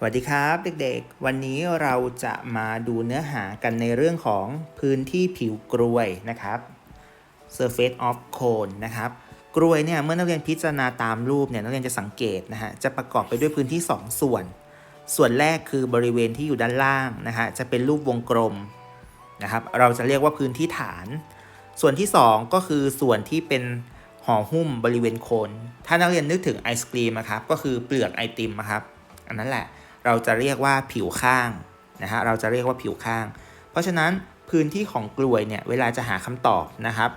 สวัสดีครับเด็กๆ วันนี้เราจะมาดูเนื้อหากันในเรื่องของพื้นที่ผิวกรวยนะครับ surface of cone นะครับ กรวยเนี่ยเมื่อนักเรียนพิจารณาตามรูปเนี่ยนักเรียนจะสังเกตนะฮะจะประกอบไปด้วยพื้นที่ 2 ส่วน ส่วนแรกคือบริเวณที่อยู่ด้านล่างนะฮะจะเป็นรูปวงกลมนะครับ เราจะเรียกว่าพื้นที่ฐาน ส่วนที่ 2 ก็คือส่วนที่เป็นห่อหุ้มบริเวณโคน ถ้านักเรียนนึกถึงไอศกรีมนะครับก็คือเปลือกไอติมนะครับ อันนั้นแหละ เราจะเรียกว่าผิวข้างนะฮะเราจะเรียกว่าผิวข้าง เพราะฉะนั้นพื้นที่ของกลวยเนี่ยเวลาจะหาคำตอบนะครับ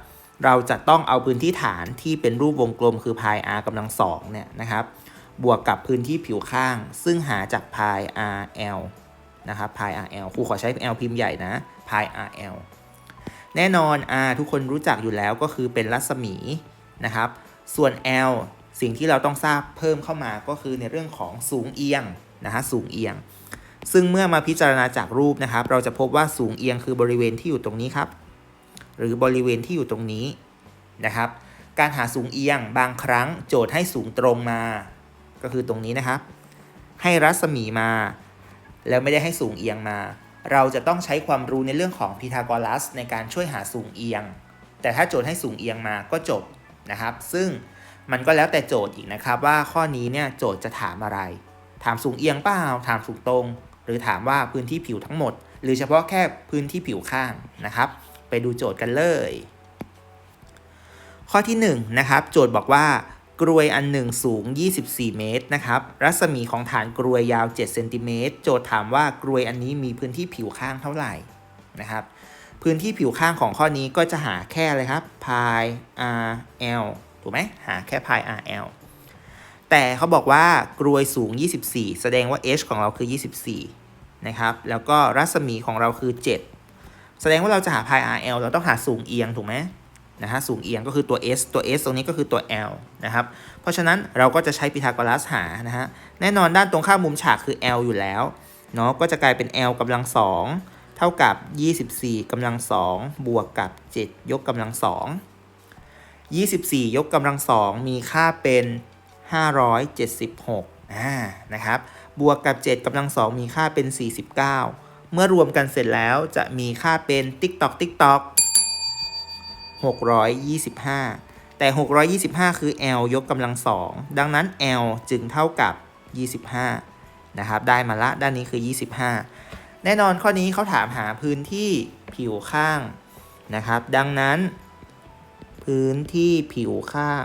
เราจะต้องเอาพื้นที่ฐานที่เป็นรูปวงกลมคือพาย r กำลังสองเนี่ยนะครับ บวกกับพื้นที่ผิวข้าง ซึ่งหาจากพาย rl นะครับพาย rl ครูขอใช้ l พิมพ์ใหญ่นะพาย rl แน่นอน r ทุกคนรู้จักอยู่แล้วก็คือเป็นรัศมีนะครับ ส่วน l สิ่งที่เราต้องทราบเพิ่มเข้ามาก็คือในเรื่องของสูงเอียง นะฮะสูงเอียง ซึ่งเมื่อมาพิจารณาจากรูปนะครับ เราจะพบว่าสูงเอียงคือบริเวณที่อยู่ตรงนี้ครับ หรือบริเวณที่อยู่ตรงนี้นะครับ การหาสูงเอียงบางครั้งโจทย์ให้สูงตรงมา ก็คือตรงนี้นะครับ ให้รัศมีมา แล้วไม่ได้ให้สูงเอียงมา เราจะต้องใช้ความรู้ในเรื่องของพีทาโกรัส ในการช่วยหาสูงเอียง แต่ถ้าโจทย์ให้สูงเอียงมาก็จบนะครับ ซึ่งมันก็แล้วแต่โจทย์อีกนะครับว่าข้อนี้เนี่ยโจทย์จะถามอะไร ถามสูงเอียงเปล่า ถามสูงตรง หรือถามว่าพื้นที่ผิวทั้งหมด หรือเฉพาะแค่พื้นที่ผิวข้างนะครับ ไปดูโจทย์กันเลย ข้อที่1นนะครับ โจทย์บอกว่ากรวยอันหนึ่งสูง 24 เมตรนะครับ รัศมีของฐานกรวยยาว 7 เซนติเมตร โจทย์ถามว่ากรวยอันนี้มีพื้นที่ผิวข้างเท่าไหร่นะครับ พื้นที่ผิวข้างของข้อนี้ก็จะหาแค่เลยครับ pi r l ถูกไหมหาแค่ pi r l แต่เขาบอกว่ากรวยสูง 24 แสดงว่า h ของเราคือ 24 นะครับ แล้วก็รัศมีของเราคือ 7 แสดงว่าเราจะหา pi r l เราต้องหาสูงเอียงถูกไหมนะฮะสูงเอียงก็คือตัว s ตัว s ตรงนี้ก็คือตัว l นะครับ เพราะฉะนั้นเราก็จะใช้พีทาโกรัสหานะฮะ แน่นอนด้านตรงข้ามมุมฉากคือ l อยู่แล้ว เนาะ ก็จะกลายเป็น l กำลัง 2 เท่ากับ 24กำลัง 2 บวกกับ 7 ยกกำลัง 2 24 ยกกำลัง 2 มีค่าเป็น 576อ่านะครับบวกกับ 7กำลัง 2 มีค่าเป็น 49 เมื่อรวมกันเสร็จแล้วจะมีค่าเป็นติ๊กตอกติ๊กตอก625 แต่ 625 คือ L ยกกำลัง 2 ดังนั้น L จึงเท่ากับ 25 นะครับ ได้มาละ ด้านนี้คือ 25 แน่นอนข้อนี้เขาถามหาพื้นที่ผิวข้างนะครับ ดังนั้น พื้นที่ผิวข้าง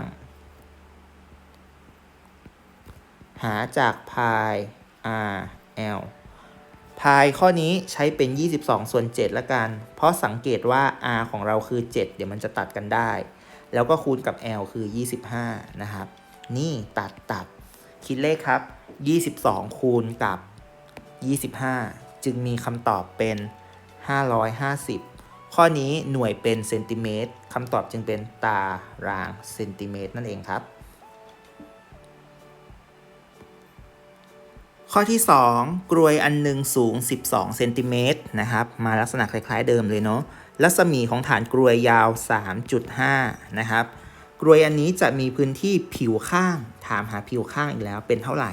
หาจาก pi r l พายข้อนี้ใช้เป็น 22 ส่วน 7 ละกัน เพราะสังเกตว่า r ของเราคือ 7 เดี๋ยวมันจะตัดกันได้ แล้วก็คูณกับ l คือ 25 นะครับ นี่ตัดตัด คิดเลขครับ 22 คูณกับ 25 จึงมีคำตอบเป็น 550 ข้อนี้หน่วยเป็นเซนติเมตรคำตอบจึงเป็นตารางเซนติเมตรนั่นเองครับ ข้อที่ 2 กรวยอันหนึ่งสูง 12 เซนติเมตรนะครับ มาลักษณะคล้าย ๆ เดิมเลยเนาะ รัศมีของฐานกรวยยาว 3.5 นะครับ กรวยอันนี้จะมีพื้นที่ผิวข้าง ถามหาผิวข้างอีกแล้วเป็นเท่าไหร่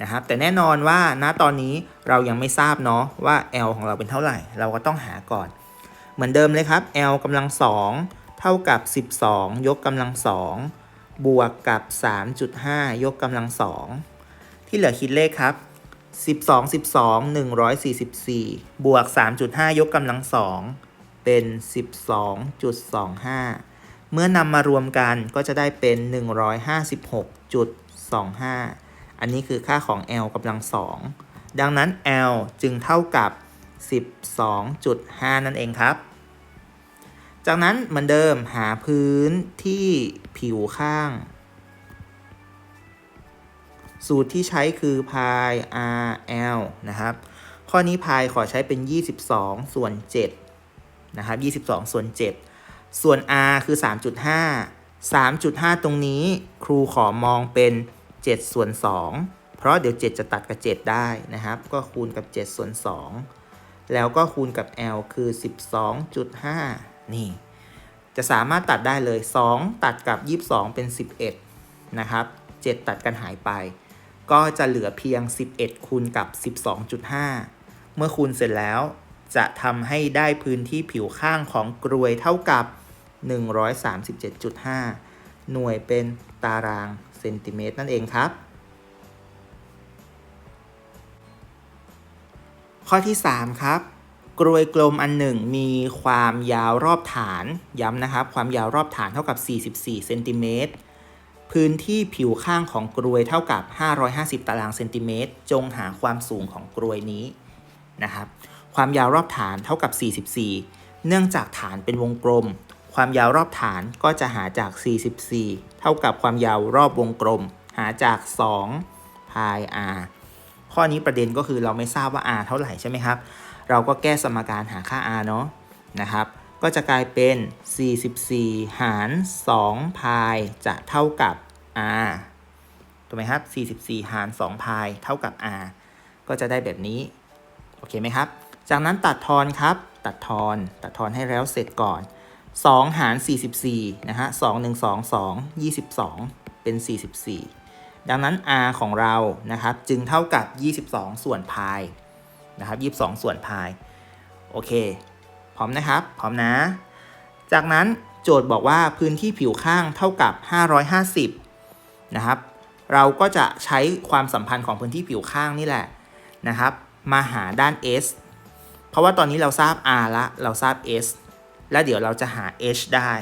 นะครับ แต่แน่นอนว่าณตอนนี้เรายังไม่ทราบเนาะว่า L ของเราเป็นเท่าไหร่ เราก็ต้องหาก่อน เหมือนเดิมเลยครับ L กำลัง 2 เท่ากับ 12 ยกกำลัง 2 บวกกับ 3.5 ยกกำลัง 2 ที่เหลือคิดเลขครับ 12 12 144 บวก 3.5 ยกกำลัง2เป็น 12.25 เมื่อนำมารวมกันก็จะได้เป็น 156.25 อันนี้คือค่าของ L กำลัง2ดังนั้น L จึงเท่ากับ 12.5 นั่นเองครับ จากนั้นเหมือนเดิมหาพื้นที่ผิวข้าง สูตรที่ใช้คือ pi r l นะครับ ข้อนี้ pi ขอใช้เป็น 22 ส่วน7นะครับ 22 ส่วน 7 ส่วน r คือ 3.5 3.5 ตรงนี้ครูขอมองเป็น 7 ส่วน 2 เพราะเดี๋ยว 7 จะตัดกับ 7 ได้นะครับ ก็คูณกับ 7 ส่วน 2 แล้วก็คูณกับ l คือ 12.5 นี่ จะสามารถตัดได้เลย 2 ตัดกับ 22 เป็น 11 นะครับ 7 ตัดกันหายไป ก็จะเหลือเพียง 11 คูณกับ 12.5 เมื่อคูณเสร็จแล้ว จะทำให้ได้พื้นที่ผิวข้างของกรวยเท่ากับ 137.5 หน่วยเป็นตารางเซนติเมตรนั่นเองครับ ข้อที่ 3 ครับกรวยกลมอันหนึ่งมีความยาวรอบฐาน ย้ำนะครับ ความยาวรอบฐานเท่ากับ 44 เซนติเมตร พื้นที่ผิวข้างของกรวยเท่ากับ 550 ตารางเซนติเมตร จงหาความสูงของกรวยนี้นะครับ ความยาวรอบฐานเท่ากับ 44 เนื่องจากฐานเป็นวงกลม ความยาวรอบฐานก็จะหาจาก 44 เท่ากับความยาวรอบวงกลม หาจาก2พาย r ข้อนี้ประเด็นก็คือเราไม่ทราบว่า r เท่าไหร่ใช่ไหมครับ เราก็แก้สมการหาค่า r เนาะนะครับ ก็จะกลายเป็น 44 หาร 2 พายจะเท่ากับ r ถูกไหมครับ 44 หาร 2 พายเท่ากับ r ก็จะได้แบบนี้ โอเคไหมครับ จากนั้นตัดทอนครับ ตัดทอน ตัดทอนให้แล้วเสร็จก่อน 2 หาร 44 นะฮะ 2 1 2 2 22 เป็น 44 ดังนั้น r ของเรา นะครับ จึงเท่ากับ 22 ส่วนพาย นะครับ 22 ส่วนพาย โอเค ร้อมนะครับ พร้อมนะ จากนั้นโจทย์บอกว่าพื้นที่ผิวข้างเท่ากับ 550 นะครับ เราก็จะใช้ความสัมพันธ์ของพื้นที่ผิวข้างนี่แหละนะครับ มาหาด้าน s เพราะว่าตอนนี้เราทราบ r ละ เราทราบ s แล้วเดี๋ยวเราจะหา h ได้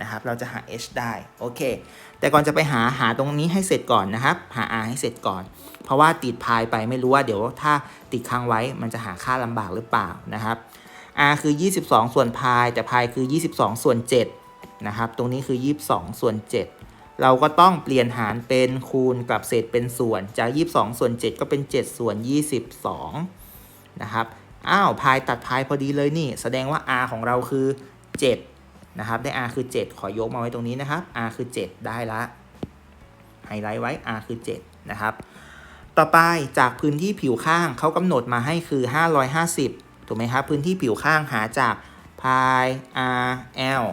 นะครับ เราจะหา h ได้ โอเค แต่ก่อนจะไปหาหาตรงนี้ให้เสร็จก่อนนะครับ หา r ให้เสร็จก่อน เพราะว่าติดพายไปไม่รู้ว่าเดี๋ยวถ้าติดค้างไว้มันจะหาค่าลำบากหรือเปล่านะครับ r คือ 22 ส่วนพายแต่พายคือ 22 ส่วน7นะครับ ตรงนี้คือ 22 ส่วน 7 เราก็ต้องเปลี่ยนหารเป็นคูณกับเศษเป็นส่วน จาก 22 ส่วน 7 ก็เป็น 7 ส่วน 22 นะครับ อ้าวพายตัดพายพอดีเลยนี่ แสดงว่า r ของเราคือ 7 นะครับ ได้ r คือ 7 ขอยกมาไว้ตรงนี้นะครับ r คือ 7 ได้ละ ไฮไลท์ไว้ r คือ 7 นะครับ ต่อไปจากพื้นที่ผิวข้างเขากำหนดมาให้คือ 550 ถูกไหมครับ พื้นที่ผิวข้างหาจากพาย r l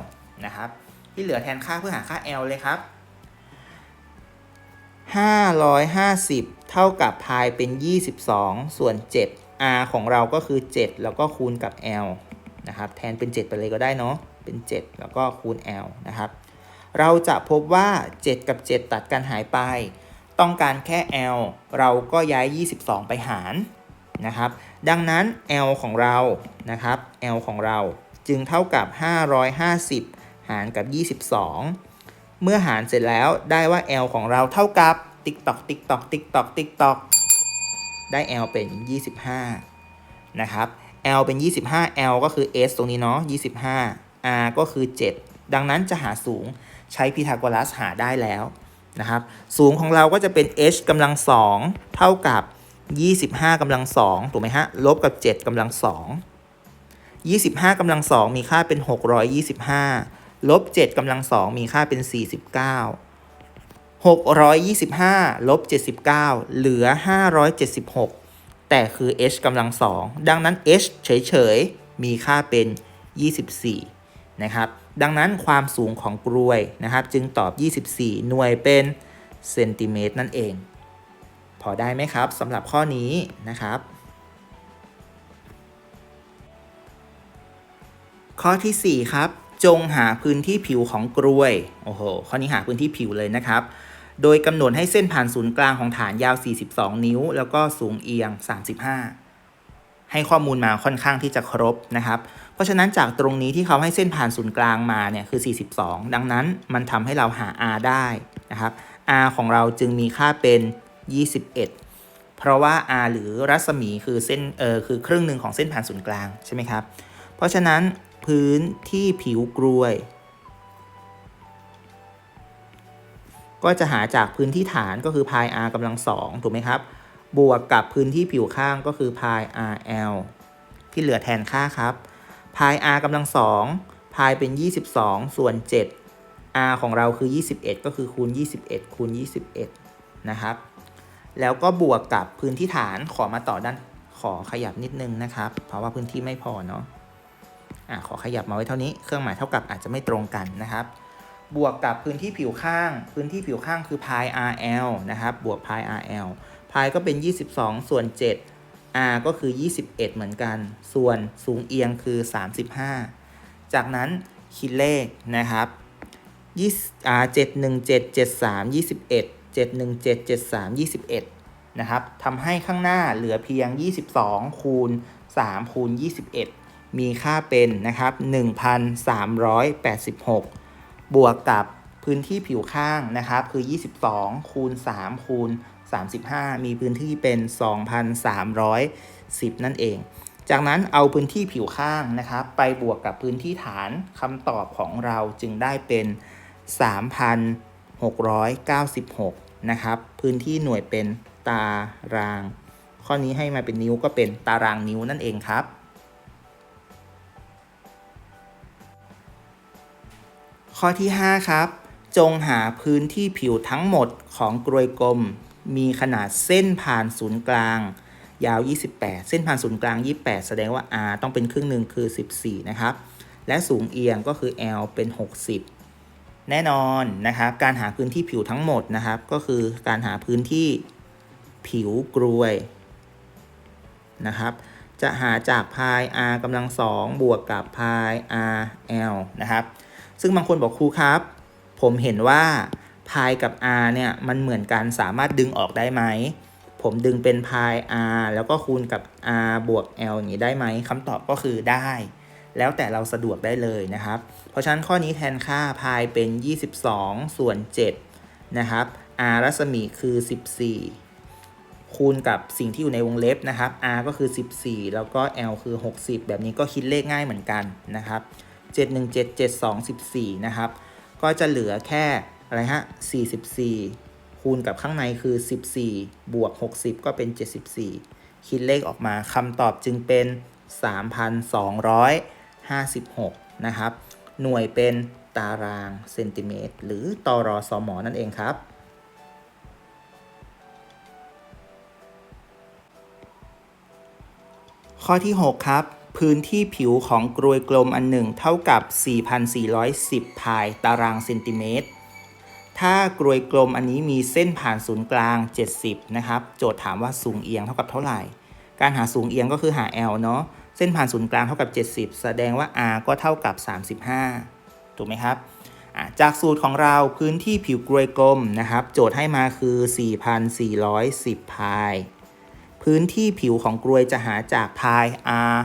นะครับ ที่เหลือแทนค่าเพื่อหาค่า l เลยครับ 550 เท่ากับพายเป็น 22 ส่วน 7 r ของเราก็คือ 7 แล้วก็คูณกับ l นะครับ แทนเป็น 7 ไปเลยก็ได้เนาะ เป็น 7 แล้วก็คูณ l นะครับ เราจะพบว่า 7 กับ 7 ตัดกันหายไป ต้องการแค่ l เราก็ย้าย 22 ไปหารนะครับ ดังนั้น l ของเรานะครับ l ของเราจึงเท่ากับ 550 หารกับ 22 เมื่อหารเสร็จแล้วได้ว่า l ของเราเท่ากับติ๊กตอกติ๊กตอกติ๊กตอกติ๊กตอกได้ l เป็น 25 นะครับ l เป็น 25 l ก็คือ s ตรงนี้เนาะ 25 r ก็คือ 7 ดังนั้นจะหาสูงใช้พีทาโกรัสหาได้แล้วนะครับ สูงของเราก็จะเป็น h กำลัง 2 เท่ากับ 25กำลัง2ถูกไหมฮะ ลบกับ 7กำลัง2 25กำลัง2มีค่าเป็น 625 ลบ7กำลัง2มีค่าเป็น 49 625 ลบ 79 เหลือ 576 แต่คือ h กำลัง2ดังนั้น h เฉยๆ มีค่าเป็น 24 นะครับ ดังนั้นความสูงของกรวยนะครับ จึงตอบ 24 หน่วยเป็นเซนติเมตรนั่นเอง พอได้ไหมครับสำหรับข้อนี้นะครับ ข้อที่ 4 ครับ จงหาพื้นที่ผิวของกรวยโอ้โหข้อนี้หาพื้นที่ผิวเลยนะครับ โดยกำหนดให้เส้นผ่านศูนย์กลางของฐานยาว 42 นิ้ว แล้วก็สูงเอียง 35ให้ข้อมูลมาค่อนข้างที่จะครบนะครับ เพราะฉะนั้นจากตรงนี้ที่เขาให้เส้นผ่านศูนย์กลางมาเนี่ยคือ 42 ดังนั้นมันทำให้เราหา r ได้นะครับ r ของเราจึงมีค่าเป็น 21 เพราะว่า r หรือรัศมีคือเส้นเออคือครึ่งหนึ่งของเส้นผ่านศูนย์กลางใช่ไหมครับ เพราะฉะนั้นพื้นที่ผิวกรวย ก็จะหาจากพื้นที่ฐานก็คือพาย r กำลังสองถูกไหมครับ บวกกับพื้นที่ผิวข้างก็คือพาย rl ที่เหลือแทนค่าครับพาย r กำลังสองพายเป็น 22 ส่วน 7 r ของเราคือ 21 ก็คือคูณ 21 คูณ 21 นะครับ แล้วก็บวกกับพื้นที่ฐานขอมาต่อด้านขอขยับนิดนึงนะครับ เพราะว่าพื้นที่ไม่พอเนาะอะขอขยับมาไว้เท่านี้ เครื่องหมายเท่ากับอาจจะไม่ตรงกันนะครับ บวกกับพื้นที่ผิวข้าง พื้นที่ผิวข้างคือ pi rl นะครับ บวก pi rl พายก็เป็น 22 ส่วน 7 r ก็คือ 21 เหมือนกัน ส่วนสูงเอียงคือ 35 จากนั้นคิดเลขนะครับ20อ่า717 73 21 717 73 21 นะครับทำให้ข้างหน้าเหลือเพียง 22 คูณ 3 คูณ 21 มีค่าเป็นนะครับ 1,386 บวกกับพื้นที่ผิวข้างนะครับ คือ 22 คูณ 3 คูณ 35 มีพื้นที่เป็น 2,310 นั่นเอง จากนั้นเอาพื้นที่ผิวข้างนะครับ ไปบวกกับพื้นที่ฐานคำตอบของเราจึงได้เป็น 696 นะครับ พื้นที่หน่วยเป็นตาราง ข้อนี้ให้มาเป็นนิ้วก็เป็นตารางนิ้วนั่นเองครับ ข้อที่ 5 ครับ จงหาพื้นที่ผิวทั้งหมดของกรวยกลม มีขนาดเส้นผ่านศูนย์กลาง ยาว 28 เส้นผ่านศูนย์กลาง 28 แสดงว่า r ต้องเป็นครึ่งหนึ่งคือ 14 นะครับ และสูงเอียงก็คือ l เป็น 60 แน่นอนนะครับการหาพื้นที่ผิวทั้งหมดนะครับ ก็คือการหาพื้นที่ผิวกรวยนะครับจะหาจากพาย r กำลังสองบวกกับพาย r l นะครับ ซึ่งบางคนบอกครูครับ ผมเห็นว่าพายกับ r เนี่ยมันเหมือนกันสามารถดึงออกได้ไหม ผมดึงเป็นพาย r แล้วก็คูณกับ r บวก l อย่างนี้ได้ไหมคำตอบก็คือได้ แล้วแต่เราสะดวกได้เลยนะครับ เพราะฉะนั้นข้อนี้แทนค่าพายเป็น 22 ส่วน 7 นะครับ r รัศมีคือ 14 คูณกับสิ่งที่อยู่ในวงเล็บนะครับ r ก็คือ 14 แล้วก็ l คือ 60 แบบนี้ก็คิดเลขง่ายเหมือนกันนะครับ 7177214นะครับ ก็จะเหลือแค่อะไรฮะ 44 คูณกับข้างในคือ 14 บวก 60 ก็เป็น 74 คิดเลขออกมาคำตอบจึงเป็น 56 นะครับ หน่วยเป็นตารางเซนติเมตร หรือตรอสมอนั่นเองครับ ข้อที่ 6 ครับ พื้นที่ผิวของกรวยกลมอันหนึ่งเท่ากับ 4,410 พายตารางเซนติเมตร ถ้ากรวยกลมอันนี้มีเส้นผ่านศูนย์กลาง 70 นะครับ โจทย์ถามว่าสูงเอียงเท่ากับเท่าไหร่ การหาสูงเอียงก็คือหา L เนาะ ส้นผ่านศูนย์กลางเท่ากับ 70 แสดงว่า R ก็เท่ากับ 35 ถูกไหมครับจากสูตรของเราพื้นที่ผิวกรวยกลมนะครับ โจทย์ให้มาคือ 4,410 พาย พื้นที่ผิวของกรวยจะหาจากพาย r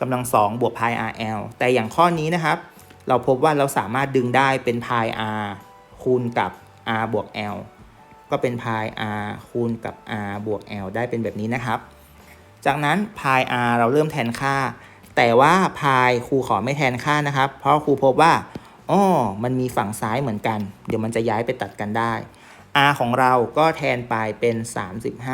กำลังสองบวกพาย rl แต่อย่างข้อนี้นะครับ เราพบว่าเราสามารถดึงได้เป็นพาย r คูณกับ r บวก l ก็เป็นพาย r คูณกับ r บวก l ได้เป็นแบบนี้นะครับ จากนั้นพาย r เราเริ่มแทนค่า แต่ว่าพายครูขอไม่แทนค่านะครับ เพราะครูพบว่าอ๋อมันมีฝั่งซ้ายเหมือนกัน เดี๋ยวมันจะย้ายไปตัดกันได้ r ของเราก็แทนไปเป็น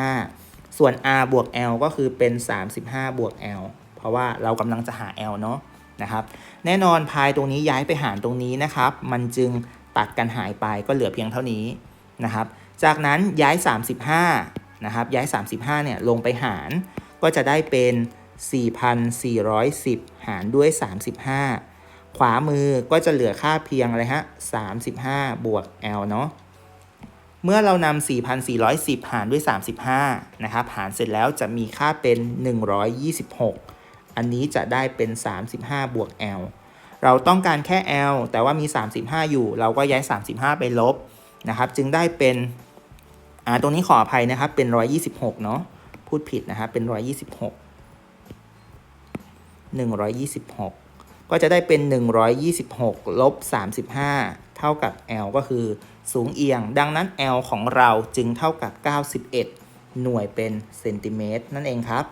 35 ส่วน r บวก l ก็คือเป็น 35 บวก l เพราะว่าเรากำลังจะหา l เนาะนะครับ แน่นอนพายตรงนี้ย้ายไปหารตรงนี้นะครับ มันจึงตัดกันหายไปก็เหลือเพียงเท่านี้นะครับ จากนั้นย้าย 35นะครับย้าย 35เนี่ยลงไปหาร ก็จะได้เป็น 4,410 หารด้วย 35 ขวามือก็จะเหลือค่าเพียงอะไรฮะ 35 บวก l เนาะ เมื่อเรานำ 4,410 หารด้วย 35 นะครับ หารเสร็จแล้วจะมีค่าเป็น 126 อันนี้จะได้เป็น 35 บวก L เราต้องการแค่ L แต่ว่ามี 35 อยู่ เราก็ย้าย 35 ไปลบนะครับ จึงได้เป็น อ่า ตรงนี้ขออภัยนะครับ เป็น 126 เนาะ พูดผิดนะครับเป็น 126 126 ก็จะได้เป็น 126ลบ35 เท่ากับ L ก็คือสูงเอียง ดังนั้น L ของเราจึงเท่ากับ 91 หน่วยเป็นเซนติเมตรนั่นเองครับ